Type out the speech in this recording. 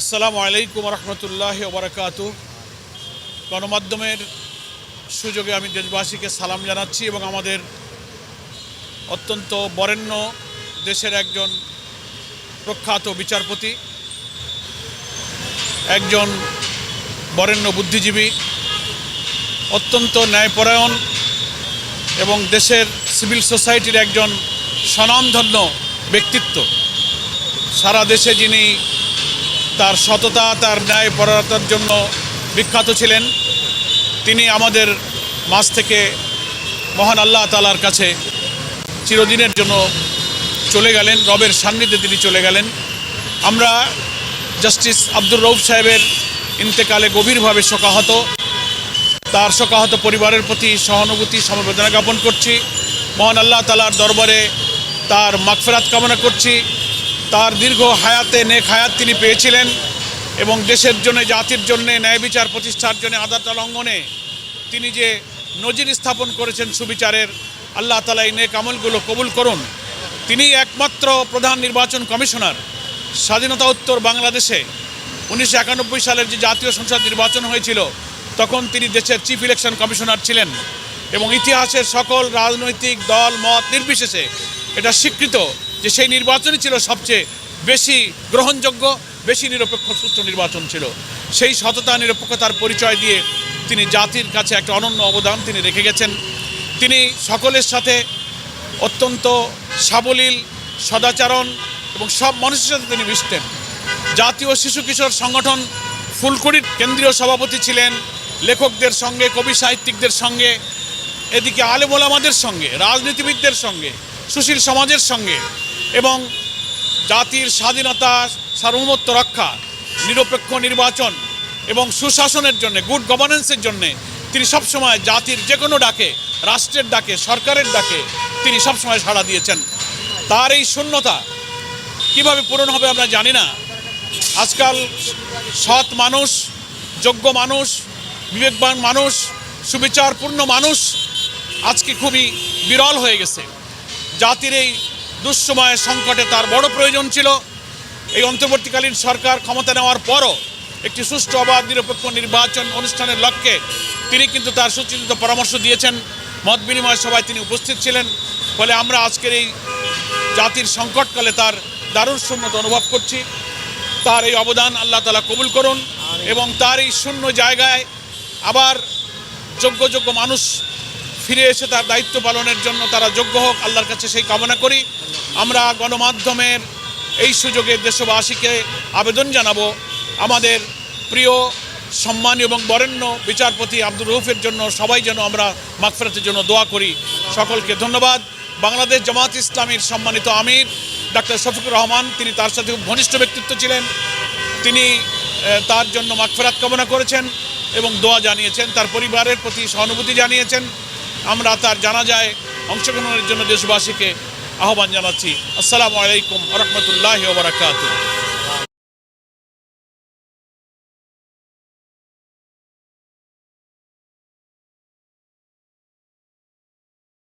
আসসালামু আলাইকুম রহমতুল্লাহ ওবরাকাত। গণমাধ্যমের সুযোগে আমি দেশবাসীকে সালাম জানাচ্ছি এবং আমাদের অত্যন্ত বরেণ্য দেশের একজন প্রখ্যাত বিচারপতি, একজন বরেণ্য বুদ্ধিজীবী, অত্যন্ত ন্যায়পরায়ণ এবং দেশের সিভিল সোসাইটির একজন স্বনামধন্য ব্যক্তিত্ব। সারা দেশে যিনি তার সততা, তার ন্যায় ন্যায়পরতার জন্য বিখ্যাত ছিলেন। তিনি আমাদের মাঝ থেকে মহান আল্লাহ তালার কাছে চিরদিনের জন্য চলে গেলেন, রবের সান্নিধ্যে তিনি চলে গেলেন। আমরা জাস্টিস আব্দুর রৌফ সাহেবের ইন্তেকালে গভীরভাবে শোকাহত। তার শোকাহত পরিবারের প্রতি সহানুভূতি, সমবেদনা জ্ঞাপন করছি। মহান আল্লাহ তালার দরবারে তার মাগফেরাত কামনা করছি। তার দীর্ঘ হায়াতে নেক হায়াত তিনি পেয়েছিলেন এবং দেশের জন্য, জাতির জন্য, ন্যায় বিচার প্রতিষ্ঠার জন্য আদালত লঙ্ঘনে তিনি যে নজির স্থাপন করেছেন সুবিচারের, আল্লাহ তালা এই নেক আমলগুলো কবুল করুন। তিনি একমাত্র প্রধান নির্বাচন কমিশনার স্বাধীনতা উত্তর বাংলাদেশে। উনিশশো একানব্বই সালের যে জাতীয় সংসদ নির্বাচন হয়েছিল, তখন তিনি দেশের চিফ ইলেকশন কমিশনার ছিলেন এবং ইতিহাসের সকল রাজনৈতিক দল, মত নির্বিশেষে এটা স্বীকৃত যে সেই নির্বাচনই ছিল সবচেয়ে বেশি গ্রহণযোগ্য, বেশি নিরপেক্ষ সুষ্ঠু নির্বাচন ছিল। সেই সততা, নিরপেক্ষতার পরিচয় দিয়ে তিনি জাতির কাছে একটা অনন্য অবদান তিনি রেখে গেছেন। তিনি সকলের সাথে অত্যন্ত সাবলীল, সদাচরণ এবং সব মানুষের সাথে তিনি মিশতেন। জাতীয় শিশু কিশোর সংগঠন ফুলকুড়ির কেন্দ্রীয় সভাপতি ছিলেন, লেখকদের সঙ্গে, কবি সাহিত্যিকদের সঙ্গে, এদিকে আলেম আমাদের সঙ্গে, রাজনীতিবিদদের সঙ্গে সুশীল সমাজের সঙ্গে এবং জাতির স্বাধীনতা, সার্বভৌমত্ব রক্ষা, নিরপেক্ষ নির্বাচন এবং সুশাসনের জন্য গুড গভর্নেন্সের জন্য তিনি সবসময় জাতির যে কোনো ডাকে, রাষ্ট্রের ডাকে, সরকারের ডাকে তিনি সবসময় সাড়া দিয়েছেন। তার এই শূন্যতা কীভাবে পূরণ হবে আমরা জানি না। আজকাল সৎ মানুষ, যোগ্য মানুষ, বিবেকবান মানুষ, সুবিচারপূর্ণ মানুষ আজকে খুবই বিরল হয়ে গেছে। জাতির এই দুঃসময় সংকটে তার বড় প্রয়োজন ছিল। এই অন্তর্বর্তীকালীন সরকার ক্ষমতা নেওয়ার পরও একটি সুষ্ঠু অবাধ নিরপেক্ষ নির্বাচন অনুষ্ঠানের লক্ষ্যে তিনি কিন্তু তার সুচিন্তিত পরামর্শ দিয়েছেন। মত বিনিময় সভায় তিনি উপস্থিত ছিলেন। ফলে আমরা আজকের এই জাতির সংকটকালে তার দারুণ শূন্যতা অনুভব করছি। তার এই অবদান আল্লাহ তালা কবুল করুন এবং তার এই শূন্য জায়গায় আবার যোগ্য যোগ্য মানুষ ফিরে এসে তার দায়িত্ব পালনের জন্য তারা যোগ্য হোক, আল্লাহর কাছে সেই কামনা করি। আমরা গণমাধ্যমের এই সুযোগে দেশবাসীকে আবেদন জানাব। আমাদের প্রিয় সম্মানী এবং বরেণ্য বিচারপতি আব্দুর রউফের জন্য সবাই যেন আমরা মাগফেরাতের জন্য দোয়া করি। সকলকে ধন্যবাদ। বাংলাদেশ জামাত ইসলামীর সম্মানিত আমির, ডাক্তার শফিকুর রহমান, তিনি তার সাথে খুব ঘনিষ্ঠ ব্যক্তিত্ব ছিলেন। তিনি তার জন্য মাগফেরাত কামনা করেছেন এবং দোয়া জানিয়েছেন। তার পরিবারের প্রতি সহানুভূতি জানিয়েছেন। আমরা তার জানাজায় অংশগ্রহণের জন্য দেশবাসীকে আহ্বান জানাচ্ছি। আসসালামু আলাইকুম রহমতুল্লাহ ওবরাকাতুহ